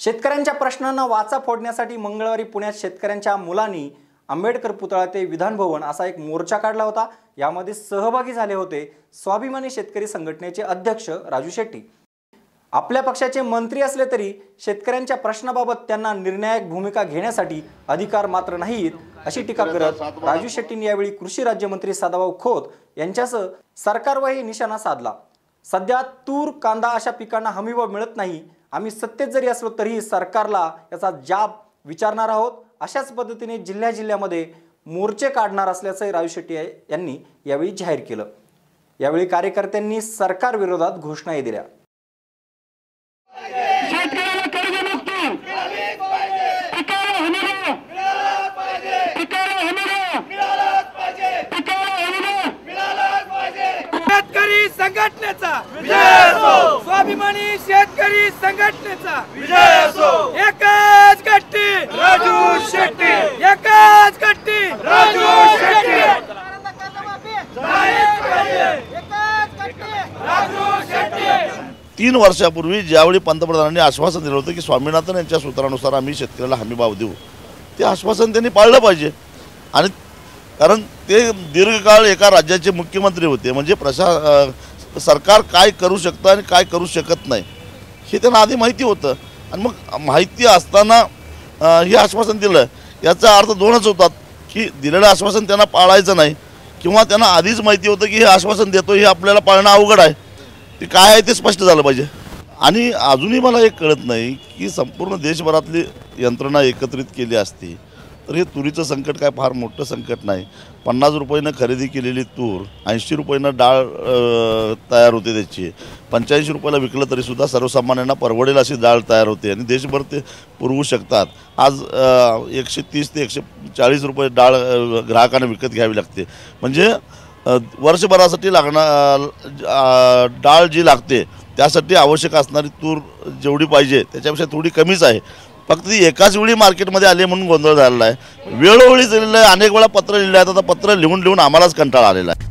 शेतकऱ्यांच्या प्रश्नांना वाचा फोडण्यासाठी मंगळवारी पुण्यात शेतकऱ्यांच्या मुलांनी आंबेडकर पुतळा ते विधान भवन असा एक मोर्चा काढला होता. यामध्ये सहभागी झाले होते स्वाभिमानी शेतकरी संघटनेचे अध्यक्ष राजू शेट्टी. आपल्या पक्षाचे मंत्री असले तरी शेतकऱ्यांच्या प्रश्नाबाबत त्यांना निर्णायक भूमिका घेण्यासाठी अधिकार मात्र नाहीत अशी टीका करत राजू शेट्टींनी यावेळी कृषी राज्यमंत्री सदाभाऊ खोत यांच्यासह सरकारवरही निशाणा साधला. सध्या तूर कांदा अशा पिकांना हमीभाव मिळत नाही आम्ही सत्तेत जरी असलो तरीही सरकारला याचा जाब विचारणार आहोत. अशाच पद्धतीने जिल्ह्या जिल्ह्यामध्ये मोर्चे काढणार असल्याचं राजू शेट्टी यांनी यावेळी जाहीर केलं. यावेळी कार्यकर्त्यांनी सरकारविरोधात घोषणाही दिल्या. शेतकऱ्याला हमीभाव शेतकरी संघटनेचा. स्वाभिमानी शेतकरी संघटनेचा एकच गट्टी. राजू शेट्टी. एकच गट्टी. राजू शेट्टी. तीन वर्षापूर्वी ज्यावेळी पंतप्रधानांनी आश्वासन दिलं होतं की स्वामीनाथन यांच्या सूत्रानुसार आम्ही शेतकऱ्याला हमीभाव देऊ ते आश्वासन त्यांनी पाळलं पाहिजे. आणि कारण ते दीर्घकाळ एका राज्याचे मुख्यमंत्री होते. म्हणजे प्रशा सरकार काय करू शकतं आणि काय करू शकत नाही. हे त्यांना आधी माहिती होतं. आणि मग माहिती असताना हे आश्वासन दिलं. याचा अर्थ दोनच होतात की दिलेलं आश्वासन त्यांना पाळायचं नाही किंवा त्यांना आधीच माहिती होतं की हे आश्वासन देतो हे आपल्याला पाळणं अवघड आहे. ते काय आहे ते स्पष्ट झालं पाहिजे. आणि अजूनही मला एक कळत नाही की संपूर्ण देशभरातली यंत्रणा एकत्रित केली असती. तर हे तुरीचं संकट काय फार मोठं संकट नाही. पन्नास रुपयानं खरेदी केलेली तूर ऐंशी रुपयानं डाळ तयार होते त्याची. पंच्याऐंशी रुपयाला विकलं तरीसुद्धा सर्वसामान्यांना परवडेल अशी डाळ तयार होते आणि देशभर ते पुरवू शकतात. आज एकशे तीस ते एकशे चाळीस रुपये डाळ ग्राहकांना विकत घ्यावी लागते. म्हणजे वर्षभरासाठी लागणार डाळ जी लागते त्यासाठी आवश्यक असणारी तूर जेवढी पाहिजे त्याच्यापेक्षा थोडी कमीच आहे. फक्त ती एकाच वेळी मार्केटमध्ये आली म्हणून गोंधळ झालेला आहे. वेळोवेळी दिलेलं आहे अनेक वेळा पत्र लिहिलं आहे आता पत्र लिहून लिहून आम्हालाच कंटाळा आलेला आहे.